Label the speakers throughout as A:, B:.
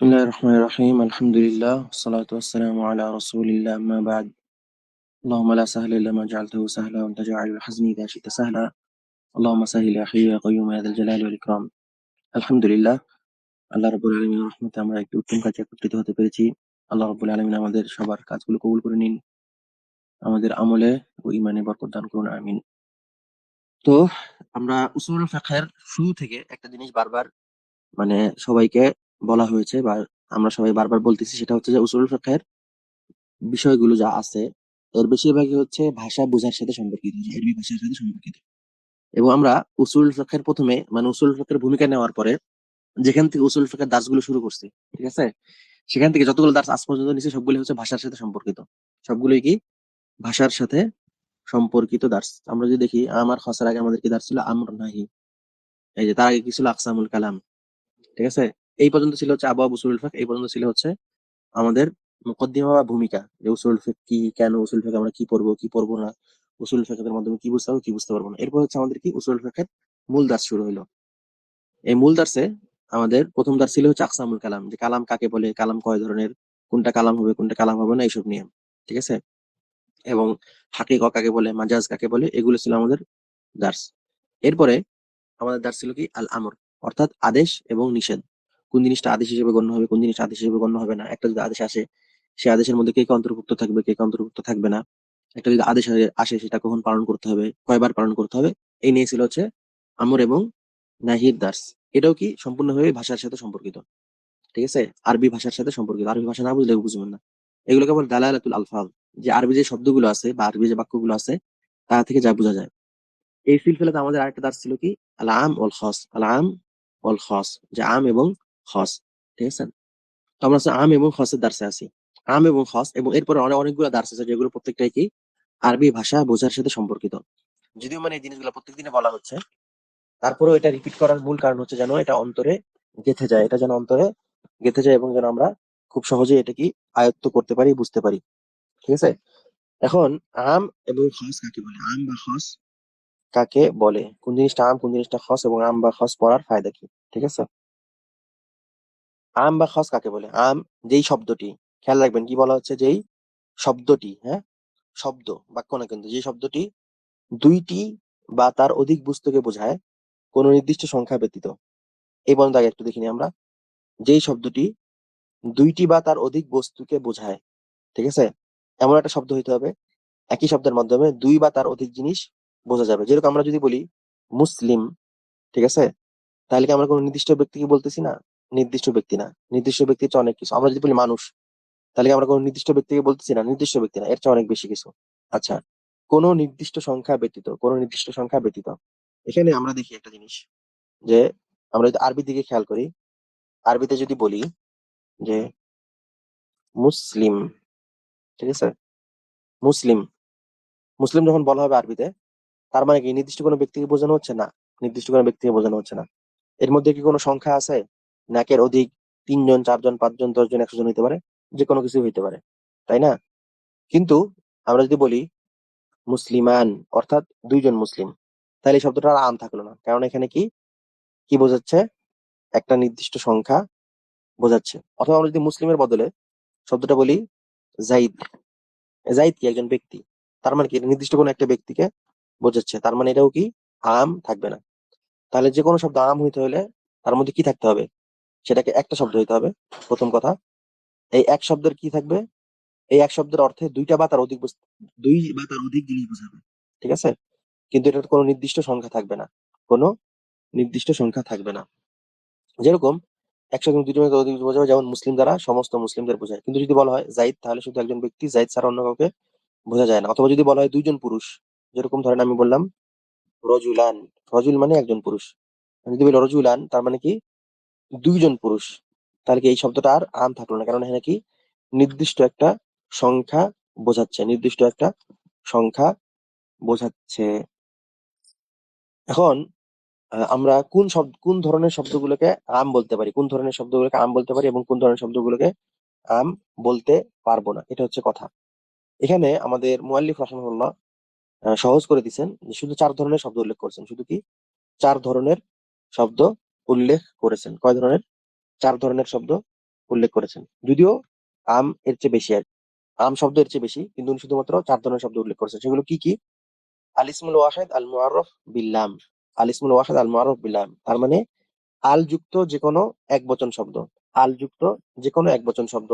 A: بسم الله الرحمن الرحيم الحمد لله والصلاة والسلام على رسول الله أما بعد اللهم لا سهل إلا ما جعلته سهلا وأنت جاعل الحزن إذا شئت سهلا اللهم سهل يا حي يا قيوم يا ذا الجلال والإكرام الحمد لله আল্লাহ রব্বুল আলমিনের রহমতে আমরা একটি উত্তম কাজে একত্রিত হতে পেরেছি আল্লাহ রব্বুল আলমিন আমাদের সবার কাজগুলো কবুল করে নিন আমাদের আমলে ও ইমানে বরকত দান করুন আমিন তো আমরা উসুল ফাঁকের শুরু থেকে একটা জিনিস বারবার মানে সবাইকে বলা হয়েছে বা আমরা সবাই বারবার বলতেছি সেটা হচ্ছে যে উসুল ফাঁকের বিষয়গুলো যা আছে, এর বেশিরভাগই হচ্ছে ভাষা বোঝার সাথে সম্পর্কিত আরবি ভাষার সাথে সম্পর্কিত। এবং আমরা উসুল ফিকহের প্রথমে মানে উসুল ফিকহের ভূমিকা নেওয়ার পরে যেখান থেকে উসুল ফিকহের দাসগুলো শুরু করছি, ঠিক আছে? সেখান থেকে যতগুলো দাস আজ পর্যন্ত নিচে সবগুলো হচ্ছে ভাষার সাথে সম্পর্কিত। সবগুলোই কি? ভাষার সাথে সম্পর্কিত দাস আমরা যদি দেখি, আমার খসার আগে আমাদের কি দাস ছিল? আমর নাহি। এই যে তার আগে কি ছিল? আকসামুল কালাম, ঠিক আছে? এই পর্যন্ত ছিল হচ্ছে আবহাওয়া উসুল ফিকহ এই পর্যন্ত ছিল হচ্ছে আমাদের মুকদ্দিমা বা ভূমিকা যে উসুল ফিক কি, কেন উসুল ফিক, আমরা কি পড়ব কি পড়ব না, উসুল ফিকের মাধ্যমে কি বুঝতে পারব, কি বুঝতে পারব না। এরপর হচ্ছে আমাদের কি উসুল ফিকের মূল দাস শুরু হলো এই মূল দার্সে আমাদের প্রথম দার্স ছিল হচ্ছে আকসামুল কালাম, যে কালাম কাকে বলে, কালাম কয় ধরনের, কোনটা কালাম হবে, কোনটা কালাম হবে না, এইসব নিয়ম ঠিক আছে? এবং হাকিক কাকে বলে, মাজাজ কাকে বলে, এগুলো ছিল আমাদের দার্স এরপরে আমাদের দার্স ছিল কি আল আমর অর্থাৎ আদেশ এবং নিষেধ। কোন জিনিসটা আদেশ হিসেবে গণ্য হবে, কোন জিনিসটা আদেশ হিসেবে গণ্য হবে না। একটা যদি আদেশ আসে, সে আদেশের মধ্যে কে কে অন্তর্ভুক্ত থাকবে, কে কে অন্তর্ভুক্ত থাকবে না। একটা যদি আদেশ আসে সেটা কখন পালন করতে হবে, কয়বার পালন করতে হবে, এই নিয়ে ছিল হচ্ছে আমর এবং নাহির দাস এটাও কি সম্পূর্ণভাবে ভাষার সাথে সম্পর্কিত? ঠিক আছে? আরবি ভাষার সাথে সম্পর্কিত। আরবি ভাষা না বুঝলে বুঝবেন না। এগুলোকে বলে দালালাতুল আলফাল যে আরবি যে শব্দগুলো আছে বা আরবি যে বাক্যগুলো আছে, তা থেকে যা বোঝা যায়। এই সিলসিলাতে আমাদের আরেকটা দাস ছিল কি? আল আম ওল খস আল আম ওল খস যে আম এবং খস, ঠিক আছে? তো আমরা আম এবং খসের দার্সে আছি। আম এবং খস এবং এরপরে অনেক অনেকগুলো দার্স আছে যেগুলো প্রত্যেকটাই কি আরবি ভাষা বোঝার সাথে সম্পর্কিত। যদিও মানে এই জিনিসগুলো প্রত্যেক দিনে বলা হচ্ছে। তারপরেও এটা রিপিট করার মূল কারণ হচ্ছে যেন এটা অন্তরে গেথে যায়। এটা যেন অন্তরে গেথে যায় এবং যেন আমরা খুব সহজে এটা কি আয়ত্ত করতে পারি, বুঝতে পারি। ঠিক আছে? এখন আম এবং খস কাকে বলে? আম বা খস কাকে বলে? কোন জিনিসটা আম, কোন জিনিসটা খস এবং আম বা খস পড়ার ফায়দা কি? ঠিক আছে? আম বা খস কাকে বলে? আম যেই শব্দটি, খেয়াল রাখবেন কি বলা হচ্ছে যেই শব্দটি হ্যাঁ? শব্দ, বাক্য না কিন্তু যে শব্দটি দুইটি বা তার অধিক বস্তুকে বোঝায় কোন নির্দিষ্ট সংখ্যা ব্যতীত। এই পর্যন্ত আগে একটু দেখিনি আমরা। যেই শব্দটি দুইটি বা তার অধিক বস্তুকে বোঝায়, ঠিক আছে? এমন একটা শব্দ হইতে হবে, একই শব্দের মাধ্যমে দুই বা তার অধিক জিনিস বোঝা যাবে। যেরকম আমরা যদি বলি মুসলিম, ঠিক আছে? তাহলে কি আমরা কোনো নির্দিষ্ট ব্যক্তিকে বলতেছি না? নির্দিষ্ট ব্যক্তি না। নির্দিষ্ট ব্যক্তি হচ্ছে অনেক কিছু। আমরা যদি বলি মানুষ, তাহলে আমরা কোনো নির্দিষ্ট ব্যক্তিকে বলতেছি না? নির্দিষ্ট ব্যক্তি না। এর চেয়ে অনেক বেশি কিছু। আচ্ছা কোন নির্দিষ্ট সংখ্যা ব্যতীত, কোন নির্দিষ্ট সংখ্যা ব্যতীত, এখানে আমরা দেখি একটা জিনিস যে আমরা যদি আরবি দিকে খেয়াল করি, আরবিতে যদি বলি যে মুসলিম, ঠিক আছে? মুসলিম মুসলিম যখন বলা হবে আরবিতে, তার মানে কি নির্দিষ্ট কোনো ব্যক্তিকে বোঝানো হচ্ছে না? নির্দিষ্ট কোনো ব্যক্তিকে বোঝানো হচ্ছে না। এর মধ্যে কি কোনো সংখ্যা আছে? নাকের অধিক তিনজন, চারজন, পাঁচজন, দশজন একশো জন হইতে পারে যে কোনো কিছু হইতে পারে, তাই না? কিন্তু আমরা যদি বলি মুসলিমান, অর্থাৎ দুইজন মুসলিম, তাহলে এই শব্দটা আর আম থাকল না। কারণ এখানে কি? কি বোঝাচ্ছে? একটা নির্দিষ্ট সংখ্যা বোঝাচ্ছে। অথবা আমরা যদি মুসলিমের বদলে শব্দটা বলি জাইদ জাইদ কি? একজন ব্যক্তি। তার মানে কি? নির্দিষ্ট কোনো একটা ব্যক্তিকে বোঝাচ্ছে। তার মানে এটাও কি? আম থাকবে না। তাহলে যে কোনো শব্দ আম হইতে হলে তার মধ্যে কি থাকতে হবে? সেটাকে একটা শব্দ হইতে হবে। প্রথম কথা, এই এক শব্দের কি থাকবে? এই এক শব্দের অর্থে দুইটা বা তার অধিক দুই বা তার অধিক জিনিস বোঝাবে, ঠিক আছে? কিন্তু এটার কোনো নির্দিষ্ট সংখ্যা থাকবে না, কোনো নির্দিষ্ট সংখ্যা থাকবে না। যেরকম একসাথে দুইটা অধিক বোঝাবে, যেমন মুসলিম দ্বারা সমস্ত মুসলিমদের বোঝায়। কিন্তু যদি বলা হয় জাইদ, তাহলে শুধু একজন ব্যক্তি, জাইদ ছাড়া অন্য কাউকে বোঝা যায় না। অথবা যদি বলা হয় দুইজন পুরুষ, যেরকম ধরেন আমি বললাম, রজুলান, রজুল মানে একজন পুরুষ। যদি বলি রজুলান, তার মানে কি? দুইজন পুরুষ, তাহলে কি এই শব্দটা আর আম থাকল না? কারণ এখানে কি নির্দিষ্ট একটা সংখ্যা বোঝাচ্ছে, নির্দিষ্ট একটা সংখ্যা বোঝাচ্ছে। এখন আমরা কোন শব্দ, কোন ধরনের শব্দগুলোকে আম বলতে পারি? কোন ধরনের শব্দগুলোকে আম বলতে পারি এবং কোন ধরনের শব্দগুলোকে আম বলতে পারব না? এটা হচ্ছে কথা। এখানে আমাদের মুআল্লিফ রাহমাহুল্লাহ সহজ করে দিচ্ছেন শুধু চার ধরনের শব্দ উল্লেখ করেছেন। শুধু কি? চার ধরনের শব্দ উল্লেখ করেছেন। কয় ধরনের? চার ধরনের শব্দ উল্লেখ করেছেন। যদিও আম এর চেয়ে বেশি আর আম শব্দ এর চেয়ে বেশি, কিন্তু শুধুমাত্র চার ধরনের শব্দ উল্লেখ করেছেন। সেগুলো কি কি? আল ইসমুল ওয়াহেদ আল মুআররফ বিল্লাম আল ইসমুল ওয়াহেদ আল মুআররফ বিল্লাম তার মানে আল যুক্ত যে কোনো এক বচন শব্দ। আল যুক্ত যে কোনো এক বচন শব্দ।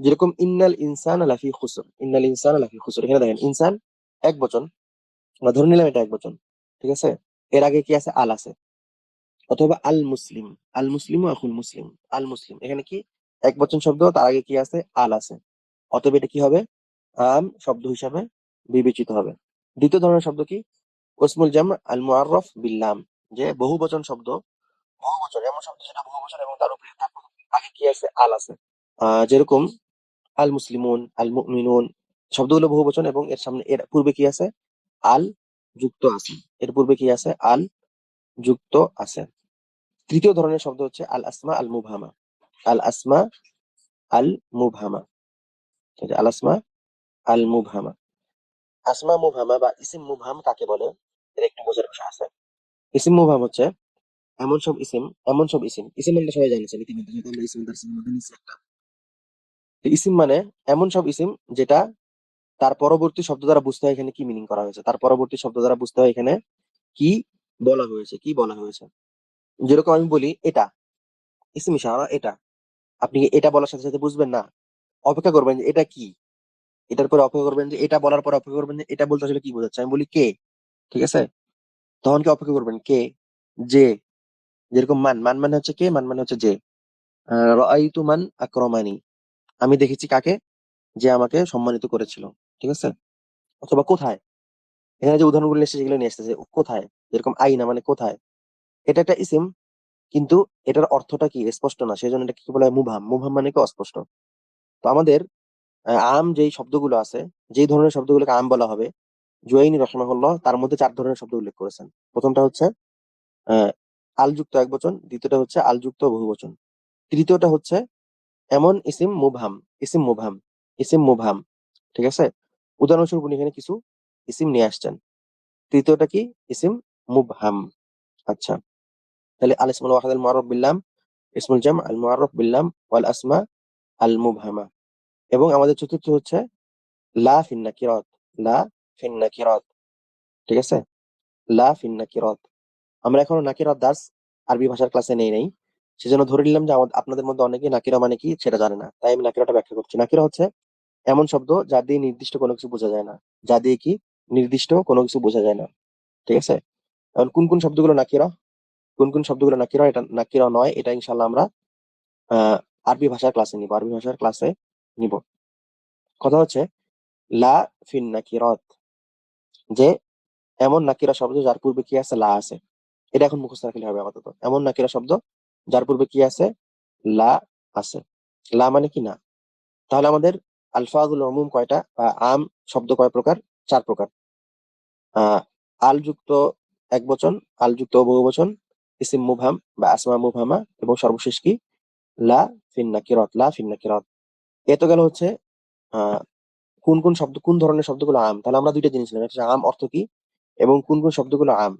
A: যেরকম ইন্নাল ইনসান লাফি খুসর। ইন্নাল ইনসান লাফি খুসর। এখানে দেখেন, ইনসান এক বচন। ধরে নিলাম এটা এক বচন। ঠিক আছে? এর আগে কি আছে? আল আছে। অথবা আল মুসলিম আল মুসলিম। আখুল মুসলিম আল মুসলিম এখানে কি? এক বচন শব্দ, তার আগে কি আছে? আল আছে। অতএব এটা কি হবে? আম শব্দ হিসাবে বিবেচিত হবে। দ্বিতীয় ধরনের শব্দ কি? ওসমুল জাম আল মুআররফ বিল্লাম, যে বহু বচন শব্দ বহু বচন এমন শব্দ যেটা বহু বচন এবং তার উপরে আগে কি আছে? আল আছে। যেরকম আল মুসলিমুন আল মুমিনুন শব্দগুলো বহু বচন এবং এর সামনে, এর পূর্বে কি আছে? আল যুক্ত আছে। এর পূর্বে কি আছে? আল যুক্ত আছে। তৃতীয় ধরনের শব্দ হচ্ছে আল আসমা আল মুবহামা আল আসমা আল আছে? আল আসমা আল মুবহামা আসমা মুবহামা বা ইসিম মুবহাম কাকে বলে? এর একটু বোঝার বিষয় আছে। ইসিম মুবহাম হচ্ছে এমন সব ইসিম, এমন সব ইসিম। ইসিম আমরা সবাই জানিছেন ইতিমধ্যে যেহেতু আমরা ইসিম দার্সের মধ্যে নিচ্ছি একটা ইসিম মানে এমন সব ইসিম যেটা তার পরবর্তী শব্দ দ্বারা বুঝতে হয় এখানে কি মিনিং করা হয়েছে। তার পরবর্তী শব্দ দ্বারা বুঝতে হয় এখানে কি বলা হয়েছে, কি বলা হয়েছে। যেরকম আমি বলি এটা। ইসিম এটা। আপনি এটা বলার সাথে সাথে বুঝবেন না। অপেক্ষা করবেন যে এটা কি? এটার পরে অপেক্ষা করবেন যে এটা বলার পর অপেক্ষা করবেন যে এটা বলতে আসলে কি বোঝাচ্ছে? আমি বলি কে? ঠিক আছে? তখন কি অপেক্ষা করবেন? কে? যে। যেরকম মান। মান মানে হচ্ছে কে? মান মানে হচ্ছে যে। আহ, রাআইতু মান আকরামানি। আমি দেখেছি কাকে? যে আমাকে সম্মানিত করেছিল। ঠিক আছে? অথবা কোথায়? এখানে যে উদাহরণগুলো এসেছে সেগুলো নিয়ে আসতেছে। কোথায়? যেরকম আইনা মানে কোথায়? এটা একটা ইসিম, কিন্তু এটার অর্থটা কি? স্পষ্ট না সেই জন্য এটা কি বলা হয় মুভাম? মুভাম মানে কি? অস্পষ্ট। তো আমাদের আম যেই শব্দগুলো আছে, যেই ধরনের শব্দগুলোকে আম বলা হবে, জুয়াইনি রহমাহুল্লাহ তার মধ্যে চার ধরনের শব্দ উল্লেখ করেছেন। প্রথমটা হচ্ছে আহ আলযুক্ত এক বচন, দ্বিতীয়টা হচ্ছে আলযুক্ত বহুবচন তৃতীয়টা হচ্ছে, এমন ইসিম মুভাম ইসিম মুভাম ইসিম মুভাম, ঠিক আছে? উদাহরণস্বরূপ উনি এখানে কিছু ইসিম নিয়ে আসছেন। তৃতীয়টা কি? ইসিম মুবহাম আচ্ছা। তাহলে আল ইসমুল ওয়াহিদ আল মুআররফ বিল্লাম ইসমুল জাম আল মুআররফ বিল্লাম ওয়াল আসমা আল মুবহামা। এবং আমাদের চতুর্থ হচ্ছে লা ফিন নাকিরাত, লা ফিন নাকিরাত। ঠিক আছে? লা ফিন নাকিরাত। আমরা এখনও নাকিরাত দাস আরবি ভাষার ক্লাসে নেই নাই। সেজন্য ধরে নিলাম যে আপনাদের মধ্যে অনেকে নাকিরা মানে কি সেটা জানে না। তাই আমি নাকিরাটা ব্যাখ্যা করছি। নাকিরা হচ্ছে এমন শব্দ যা দিয়ে নির্দিষ্ট কোনো কিছু বোঝা যায় না। যা দিয়ে কি নির্দিষ্ট কোনো কিছু বোঝা যায় না। ঠিক আছে? এখন কোন কোন শব্দগুলো নাকিরা? কোন কোন শব্দগুলো নাকিরা এটা নাকিরা নয়, এটা ইনশাল্লাহ আমরা আরবি ভাষার ক্লাসে নিব, আরবি ভাষার ক্লাসে নিব। কথা হচ্ছে, লা ফিন নাকিরাত যে এমন নাকিরা শব্দ যার পূর্বে কি আছে, লা আছে। এটা এখন মুখস্থ রাখলে হবে আপাতত। এমন নাকিরা শব্দ যার পূর্বে কি আছে, লা আছে। লা মানে কি না? তাহলে আমাদের আলফাজুল উমুম কয়টা বা আম শব্দ কয় প্রকার? চার প্রকার। আহ আল যুক্ত এক বচন আল যুক্ত বহু বচন ইসিম মুবহাম বা আসমা মুভামা এবং সর্বশেষ কি? লা ফিন নাকিরাত, লা ফিন নাকিরাত। এ তো গেল হচ্ছে কোন কোন শব্দ, কোন ধরনের শব্দগুলো আম? তাহলে আমরা দুইটা জিনিস নিলাম। আম অর্থ কি এবং কোন কোন শব্দগুলো আম?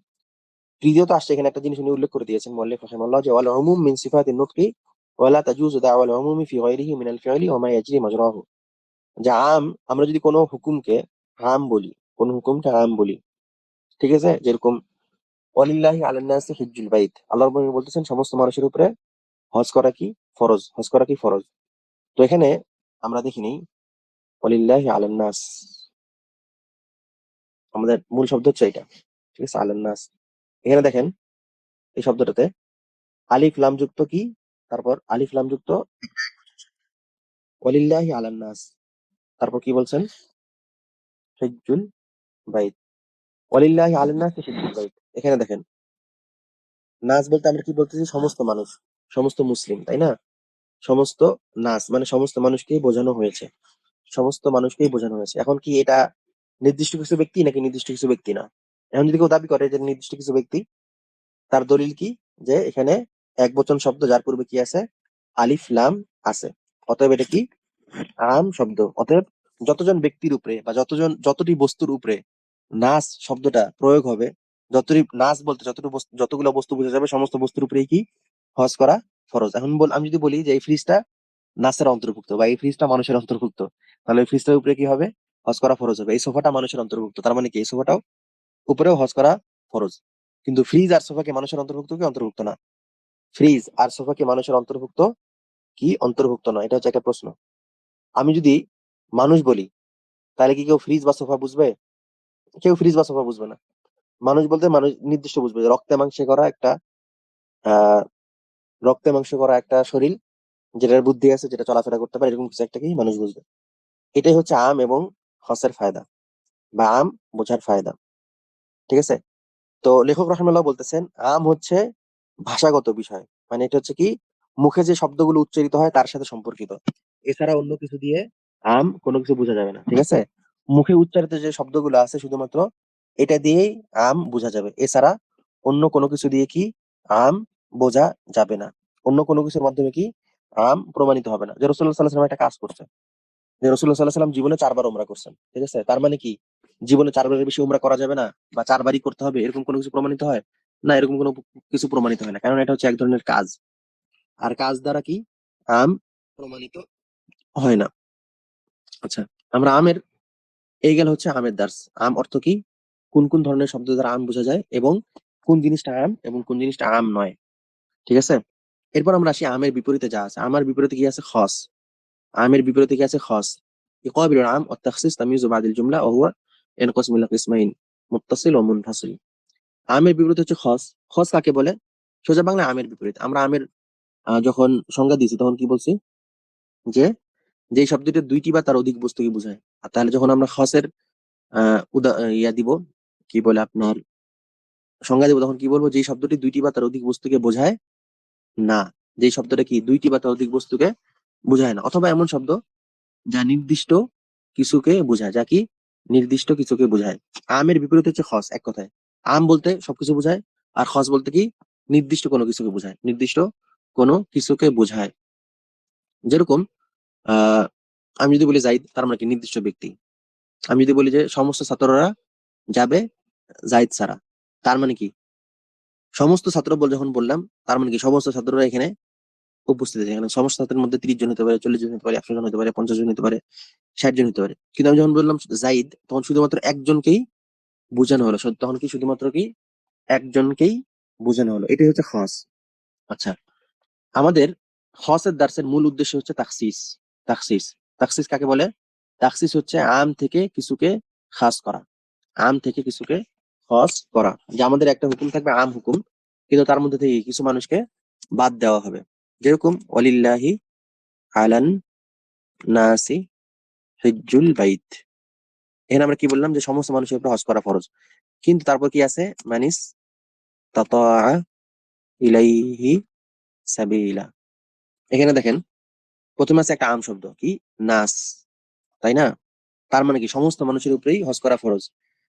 A: তৃতীয়ত আসছে এখানে একটা জিনিস উনি উল্লেখ করে দিয়েছেন মুআল্লিফ রাহিমাহুল্লাহ যে, ওয়াল উমুম মিন সিফাতিন নুতকি ওয়ালা তাজুজু দাওয়াল উমুমি ফি গায়রিহি মিন আল ফি'লি ওয়া মা ইয়াজরি মাজরাহু। যে আম, আমরা যদি কোনো হুকুমকে আম বলি, কোন হুকুমকে আম বলি, ঠিক আছে? যেরকম ওয়ালিল্লাহি আলান নাসি হিজ্জুল বাইত। আল্লাহ রাব্বুল বলতেছেন, সমস্ত মানুষের উপরে হজ করা কি ফরজ? হজ করা কি ফরজ? তো এখানে আমরা দেখি নেই, ওয়ালিল্লাহি আলান নাস। আমাদের মূল শব্দ হচ্ছে এটা, ঠিক আছে? আলান নাস। এখানে দেখেন, এই শব্দটাতে আলিফ লাম যুক্ত কি? তারপর আলিফ লাম যুক্ত ওয়ালিল্লাহি আলান নাস। তারপর কি বলছেন? হিজ্জুল বাইত। ওয়ালিল্লাহি আলান নাস হিজ্জুল বাইত। এখানে দেখেন। নাস বলতে আমরা কি বলতেছি? সমস্ত মানুষ, সমস্ত মুসলিম, তাই না? সমস্ত নাস মানে সমস্ত মানুষকেই বোঝানো হয়েছে। সমস্ত মানুষকেই বোঝানো হয়েছে। এখন কি এটা নির্দিষ্ট কিছু ব্যক্তি নাকি নির্দিষ্ট কিছু ব্যক্তি না? এখন যদি কেউ দাবি করে যে নির্দিষ্ট কিছু ব্যক্তি, তার দলিল কি? যে এখানে এক বচন শব্দ যার পূর্বে কি আছে? আলিফ, লাম আছে। অতএব এটা কি? আম শব্দ। অতএব যতজন ব্যক্তির উপরে বা যতজন, যতটি বস্তুর উপরে নাস শব্দটা প্রয়োগ হবে যতটি নাচ বলতে, যতটুকু যতগুলো বস্তু বোঝা যাবে, সমস্ত বস্তুর উপরেই কি হজ করা ফরজ এখন বল, আমি যদি বলি যে এই ফ্রিজটা নাচের অন্তর্ভুক্ত বা এই ফ্রিজটা মানুষের অন্তর্ভুক্ত, তাহলে এই ফ্রিজটার উপরে কি হবে? হজ করা ফরজ হবে। এই সোফাটা মানুষের অন্তর্ভুক্ত। তার মানে কি? এই সোফাটাও উপরেও হজ করা ফরজ কিন্তু ফ্রিজ আর সোফা কি মানুষের অন্তর্ভুক্ত কি? অন্তর্ভুক্ত না। ফ্রিজ আর সোফা কি মানুষের অন্তর্ভুক্ত কি? অন্তর্ভুক্ত না। এটা হচ্ছে একটা প্রশ্ন। আমি যদি মানুষ বলি, তাহলে কি কেউ ফ্রিজ বা সোফা বুঝবে? কেউ ফ্রিজ বা সোফা বুঝবে না। মানুষ বলতে মানুষ নির্দিষ্ট বুঝবে যে রক্তে মাংসে করা একটা আহ রক্তে মাংস করা একটা শরীর যেটার বুদ্ধি আছে, যেটা চলাফেরা করতে পারে, এরকম কিছু একটাকেই মানুষ বুঝবে। এটাই হচ্ছে আম এবং হসের ফায়দা বা আম বোঝার ফায়দা। ঠিক আছে? তো লেখক রহমাল্লাহ বলতেছেন, আম হচ্ছে ভাষাগত বিষয়। মানে এটা হচ্ছে কি, মুখে যে শব্দগুলো উচ্চারিত হয় তার সাথে সম্পর্কিত। এছাড়া অন্য কিছু দিয়ে আম কোনো কিছু বোঝা যাবে না। ঠিক আছে? মুখে উচ্চারিত যে শব্দগুলো আছে শুধুমাত্র এটা দিয়েই আম বোঝা যাবে। এছাড়া অন্য কোনো কিছু দিয়ে কি আম বোঝা যাবে না। অন্য কোনো কিছুর মাধ্যমে কি আম প্রমাণিত হবে না। যে রসুল্লাহ সাল্লাহ একটা কাজ করছে। যে রসুল্লাহ সাল্লাহ সাল্লাম জীবনে চারবার উমরা করছেন। ঠিক আছে? তার মানে কি? জীবনে চারবারের বেশি উমরা করা যাবে না বা চারবারই করতে হবে, এরকম কোনো কিছু প্রমাণিত হয়? না, এরকম কোনো কিছু প্রমাণিত হয় না। কারণ এটা হচ্ছে এক ধরনের কাজ। আর কাজ দ্বারা কি আম প্রমাণিত হয় না। আচ্ছা আমরা আমের, এই গেল হচ্ছে আমের দার্স। আম অর্থ কি? কোন কোন ধরনের শব্দ দ্বারা আম বোঝা যায় এবং কোন জিনিসটা আম এবং কোন জিনিসটা আম নয় ঠিক আছে এরপর আমরা আসি আমের বিপরীতে যা আছে আমার বিপরীতে কি আছে খস আমের বিপরীতে কি আছে খস يقابل العام والتخصيص تمييز بعد الجملة وهو ينقسم إلى قسمين متصل ومنفصل আমের বিপরীত হচ্ছে খস খস কাকে বলে সোজা বাংলা আমের বিপরীত আমরা আমের আহ, যখন সংজ্ঞা দিয়েছি তখন কি বলছি যে যে শব্দটি দুইটি বা তার অধিক বস্তুকে বোঝায় আর তাহলে যখন আমরা খসের আহ উদা ইয়া দিব কি বলে আপনার? সংজ্ঞা দিব তখন কি বলব? যে শব্দটি দুইটি বা তার অধিক বস্তুকে বোঝায় না। যে শব্দটা কি? দুইটি বা তার অধিক বস্তুকে বোঝায় না। অথবা এমন শব্দ যা নির্দিষ্ট কিছুকে বোঝায়, যা কি? নির্দিষ্ট কিছুকে বোঝায়। আমের বিপরীত হচ্ছে খস, এক কথায়। আম বলতে সবকিছু বোঝায়, আর খস বলতে কি? নির্দিষ্ট কোনো কিছুকে বোঝায়। নির্দিষ্ট কোনো কিছুকে বোঝায়। যেরকম, আহ, আমি যদি বলি জাইদ, তার মানে কি? নির্দিষ্ট ব্যক্তি। আমি যদি বলি যে সমস্ত ছাত্ররা যাবে জাইদ ছাড়া। তার মানে কি? সমস্ত ছাত্র বল যখন বললাম, তার মানে কি? সমস্ত ছাত্ররা এখানে উপস্থিত আছে। এখানে সমস্ত ছাত্রের মধ্যে তিরিশ জন হতে পারে, চল্লিশ জন হতে পারে, একশো জন হতে পারে, পঞ্চাশ জন হতে পারে, ষাট জন হতে পারে। কিন্তু আমি যখন বললাম জাইদ তখন শুধুমাত্র একজনকেই বোঝানো হলো। তখন কি শুধুমাত্র কি? একজনকেই বোঝানো হলো। এটাই হচ্ছে খস। আচ্ছা আমাদের খসের দার্সের মূল উদ্দেশ্য হচ্ছে তাকসিস তাকসিস তাকসিস কাকে বলে? তাকসিস হচ্ছে আম থেকে কিছুকে খাস করা। আম থেকে কিছুকে খস করা। যে আমাদের একটা হুকুম থাকবে, আম হুকুম। কিন্তু তার মধ্যে থেকে কিছু মানুষকে বাদ দেওয়া হবে। যেরকম অলিল্লাহি আলান নাসি হিজ্জুল বাইত। এখানে আমরা কি বললাম? যে সমস্ত মানুষের উপরে হজ করা ফরজ। কিন্তু তারপর কি আছে? মানিস ইলাইহি সাবিলা। এখানে দেখেন, প্রথমে আছে একটা আম শব্দ, কি? নাস। তাই না? তার মানে কি? সমস্ত মানুষের উপরেই হজ করা ফরজ।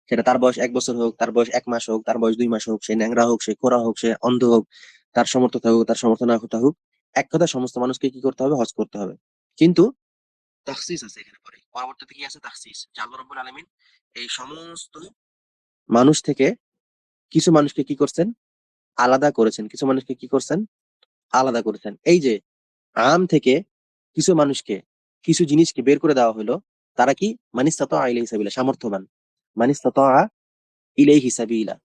A: সেটা তার বয়স এক বছর হোক, তার বয়স এক মাস হোক, তার বয়স দুই মাস হোক, সে ন্যাংরা হোক, সে খোরা হোক, সে অন্ধ হোক, তার সমর্থ থাকুক, তার সমর্থ না থাকুক, এক কথা সমস্ত মানুষকে কি করতে হবে? হজ করতে হবে। কিন্তু তাখসিস আছে এখানে পরে। পরবর্তীতে কি আছে? তাখসিস। যে রাব্বুল আলামিন এই সমস্ত মানুষ থেকে কিছু মানুষকে কি করছেন? আলাদা করেছেন। কিছু মানুষকে কি করছেন? আলাদা করেছেন। এই যে আম থেকে কিছু মানুষকে, কিছু জিনিসকে বের করে দেওয়া হলো, তারা কি? মানিস্তাত ইলাইহি সাবিলা, সামর্থ্যবান। সাবিলা।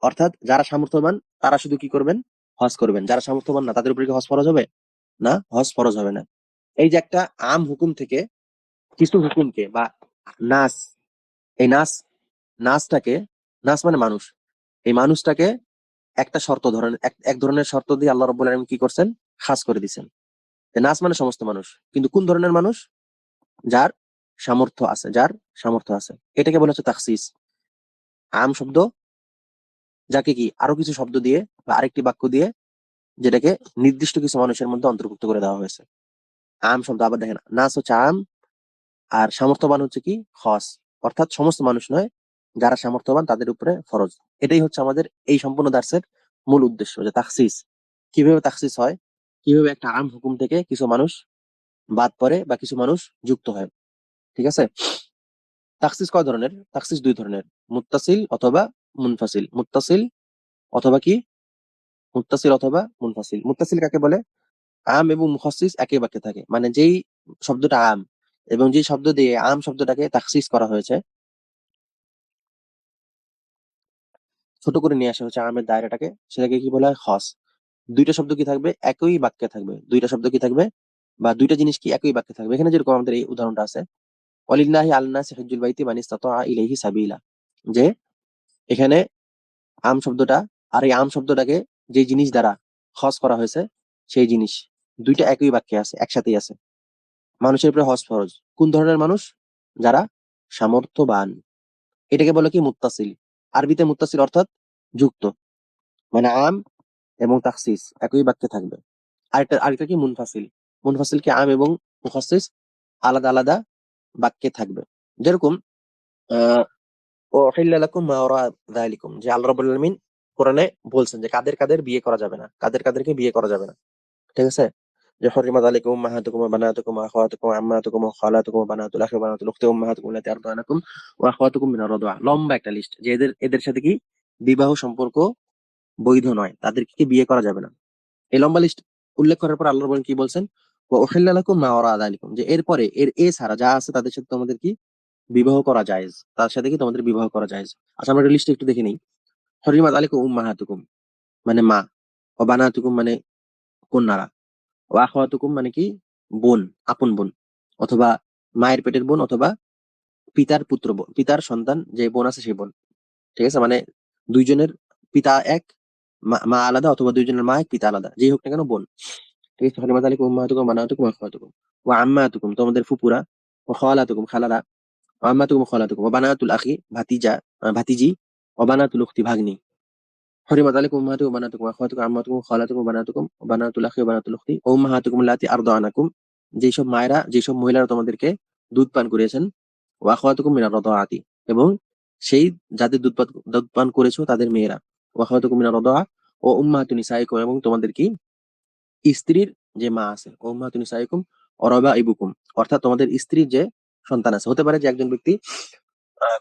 A: অর্থাৎ যারা সামর্থ্যবান, তারা শুধু কি করবেন? হজ করবেন। যারা সামর্থ্যবান না, তাদের উপরে কি হজ ফরজ হবে? না, হজ ফরজ হবে না। এই যে একটা আম হুকুম থেকে কিছু হুকুমকে বা নাস, এই নাস, নাসটাকে, নাস মানে মানুষ। এই মানুষটাকে একটা শর্ত ধরনের এক- ধরনের শর্ত দিয়ে আল্লাহ রব্বুল আলামিন কি করছেন? খাস করে দিচ্ছেন নাস মানে সমস্ত মানুষ। কিন্তু কোন ধরনের মানুষ? যার সামর্থ্য আছে, যার সামর্থ্য আছে। এটাকে বলা হচ্ছে তাকসিস আম শব্দ, যাকে কি আরও কিছু শব্দ দিয়ে বা আরেকটি বাক্য দিয়ে যেটাকে নির্দিষ্ট কিছু মানুষের মধ্যে অন্তর্ভুক্ত করে দেওয়া হয়েছে। আম শব্দ আবার দেখেন, নাস হচ্ছে আম, আর সামর্থ্যবান হচ্ছে কি? খস। অর্থাৎ সমস্ত মানুষ নয়, যারা সামর্থ্যবান তাদের উপরে ফরজ। এটাই হচ্ছে আমাদের এই সম্পূর্ণ দার্সের মূল উদ্দেশ্য, যে তাকসিস কীভাবে তাকসিস হয়? কীভাবে একটা আম হুকুম থেকে কিছু মানুষ বাদ পড়ে বা কিছু মানুষ যুক্ত হয়? ঠিক আছে? তাকসিস কয় ধরনের? তাকসিস দুই ধরনের। মুত্তাসিল অথবা মুনফাসিল। মুত্তাসিল অথবা কি? মুত্তাসিল অথবা মুনফাসিল। মুত্তাসিল কাকে বলে? আম এবং মুখাসিস একই বাক্যে থাকে। মানে যেই শব্দটা আম এবং যে শব্দ দিয়ে আম শব্দটাকে তাকসিস করা হয়েছে। ছোট করে নিয়ে আসা হচ্ছে আমের দায়রাটাকে। সেটাকে কি বলা হয়? খস। দুইটা শব্দ কি থাকবে? একই বাক্যে থাকবে। দুইটা শব্দ কি থাকবে? বা দুইটা জিনিস কি একই বাক্যে থাকবে? এখানে যেরকম আমাদের এই উদাহরণটা আছে অলিল্লাহি আল্লাহ হিজুল বাইতি মান ইস্তাতা ইলাইহি সাবিলা। যে এখানে আম শব্দটা আর এই আম শব্দটাকে যে জিনিস দ্বারা খস করা হয়েছে, সেই জিনিস। দুইটা একই বাক্যে আছে, একসাথেই আছে। মানুষের উপরে হজ ফরজ। কোন ধরনের মানুষ? যারা সামর্থ্যবান। এটাকে বলে কি? মুত্তাসিল। আরবিতে মুত্তাসিল অর্থাৎ যুক্ত। মানে আম এবং তাকসিস একই বাক্যে থাকবে। আরেকটা আরেকটা কি? মুনফাসিল। মুনফাসিল কি আম এবং মুখাসিস আলাদা আলাদা বাক্যে থাকবে। যেরকম যে আল্লাহ আলামিন কোরআনে বলছেন যে কাদের কাদের বিয়ে করা যাবে না, কাদের কাদেরকে বিয়ে করা যাবে না। ঠিক আছে? যে হরিমাত আলাইকুম উম্মাহাতুকুম ওয়া বানাতুকুম ওয়া আখাওয়াতুকুম ওয়া আম্মাতুকুম খালাতুকুম বানাতুল আখি বানাতুল উখতি ওয়া উম্মাহাতুকুম আল্লাতী আরদানাকুম ওয়া আখাওয়াতুকুম মিনার রাদওয়া লম্বা একটা লিস্ট যে এদের এদের সাথে কি বিবাহ সম্পর্ক বৈধ নয়, তাদেরকে বিয়ে করা যাবে না? এই লম্বা লিস্ট উল্লেখ করার পর আল্লাহ বলেন কি বলছেন? মা যালিকুম যে এরপরে এর এ ছাড়া যা আছে তাদের সাথে তোমাদের কি? বিবাহ করা যায় তার সাথে কি তোমাদের বিবাহ করা যায় আচ্ছা আমরা লিস্ট একটু দেখে নিই। হরিমাত আলাইকুম উম্মাহাতুকুম মানে মা। ও বানাতুকুম মানে কন্যারা। ও আখাওয়াতুকুম মানে কি? বোন, আপন বোন। অথবা মায়ের পেটের বোন অথবা পিতার পুত্র বোন, পিতার সন্তান যে বোন আছে সেই বোন। ঠিক আছে? মানে দুইজনের পিতা এক মা আলাদা অথবা দুইজনের মা এক, পিতা আলাদা। যেই হোক না কেন বোন। ঠিক আছে হলিমাত আলিকুম উম্মাহাতুকুম মানাহাতুকুম আখওয়াতুকুম ওয়া আম্মাতুকুম তোমাদের ফুপুরা ও খালাতুকুম খালারা আম্মাতুকুম খালাতুকুম বানাতুল আখি ভাতিজা ভাতিজি ওয়া বানাতুল ভাগ্নি হরিমাত যেসব মায়েরা যেসব মহিলারা তোমাদেরকে দুধ পান করেছেন ওয়া এবং সেই যাদের দুধ পান করেছ তাদের মেয়েরা। ওয়া ও উম্মাহাতুন নিসাইকুম এবং তোমাদের কি? স্ত্রীর যে মা আছে ও উম্মাহাতু নিসাইকুম ও রাবাইবুকুম অর্থাৎ তোমাদের স্ত্রীর যে সন্তান আছে, হতে পারে যে একজন ব্যক্তি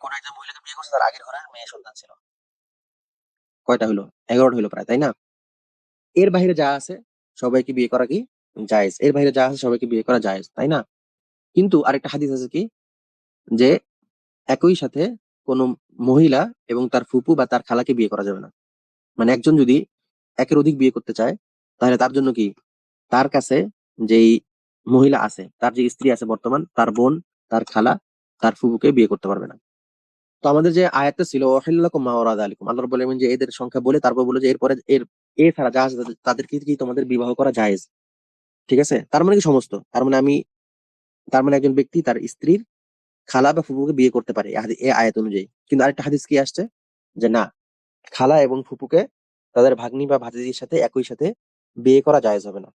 A: কোন একজন মহিলাকে বিয়ে করছে, তার আগের ঘরে মেয়ে সন্তান ছিল। কয়টা হলো এগারোটা হলো প্রায়, তাই না? এর বাইরে যা আছে, সবাইকে বিয়ে করা কি? জায়েজ। এর বাইরে যা আছে, সবাইকে বিয়ে করা জায়েজ, তাই না? কিন্তু আরেকটা হাদিস আছে কি? যে একই সাথে কোনো মহিলা এবং তার ফুপু বা তার খালাকে বিয়ে করা যাবে না। মানে একজন যদি একের অধিক বিয়ে করতে চায় তাহলে তার জন্য কি? তার কাছে যেই মহিলা আছে, তার যে স্ত্রী আছে বর্তমান, তার বোন, তার খালা, তার ফুপুকে বিয়ে করতে পারবে না। তো আমাদের যে আয়াতটা ছিল ওয়াহিল্লাকুম মা ওয়ারাদ আলিকুম আল্লাহ আলামিন যে এদের সংখ্যা বলে, তারপর বলে যে এরপরে এর, এ ছাড়া যা তাদেরকে কি তোমাদের বিবাহ করা জায়েজ? ঠিক আছে? তার মানে কি সমস্ত? তার মানে আমি, তার মানে একজন ব্যক্তি তার স্ত্রীর খালা বা ফুপুকে বিয়ে করতে পারে, এই আয়াত অনুযায়ী। কিন্তু আরেকটা হাদিস কি আসছে? যে না, খালা এবং ফুপুকে তাদের ভাগ্নি বা ভাতিজির সাথে একই সাথে বিয়ে করা জায়েজ হবে না।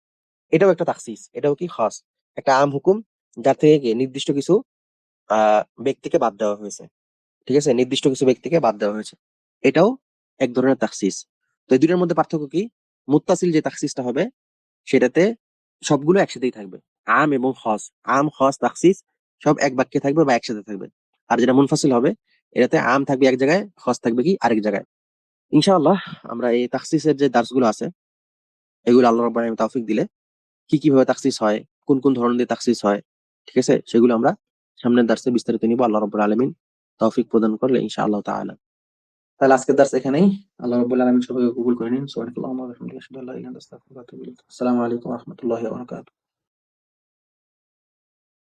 A: এটাও একটা তাকসিস এটাও কি খাস? একটা আম হুকুম যার থেকে নির্দিষ্ট কিছু ব্যক্তিকে বাদ দেওয়া হয়েছে। ঠিক আছে? নির্দিষ্ট কিছু ব্যক্তিকে বাদ দেওয়া হয়েছে। এটাও এক ধরনের তাকসিস তো এই দুইটার মধ্যে পার্থক্য কি? মুত্তাসিল যে তাকসিসটা হবে, সেটাতে সবগুলো একসাথেই থাকবে। আম এবং হস আম হস তাকসিস সব এক বাক্যে থাকবে বা একসাথে থাকবে। আর যেটা মুনফাসিল হবে, এটাতে আম থাকবে এক জায়গায় হস থাকবে কি আরেক জায়গায়। ইনশাআল্লাহ আমরা এই তাকসিসের যে দার্সগুলো আছে এগুলো আল্লাহ রব্বান তৌফিক দিলে কি কীভাবে তাকসিস হয়, কোন কোন ধরনের দিয়ে তাকসিস হয়, ঠিক আছে? সেগুলো আমরা সামনের দার্সে বিস্তারিত নিব, আল্লাহ রব্বুল আলামিন তৌফিক প্রদান করলে ইনশাআল্লাহ তাআলা। তাহলে আজকের দার্স এখানেই, আল্লাহ রব্বুল আলামিন সবাইকে কবুল করে নিন। ইলাইক আসসালামু আলাইকুম রাহমাতুল্লাহি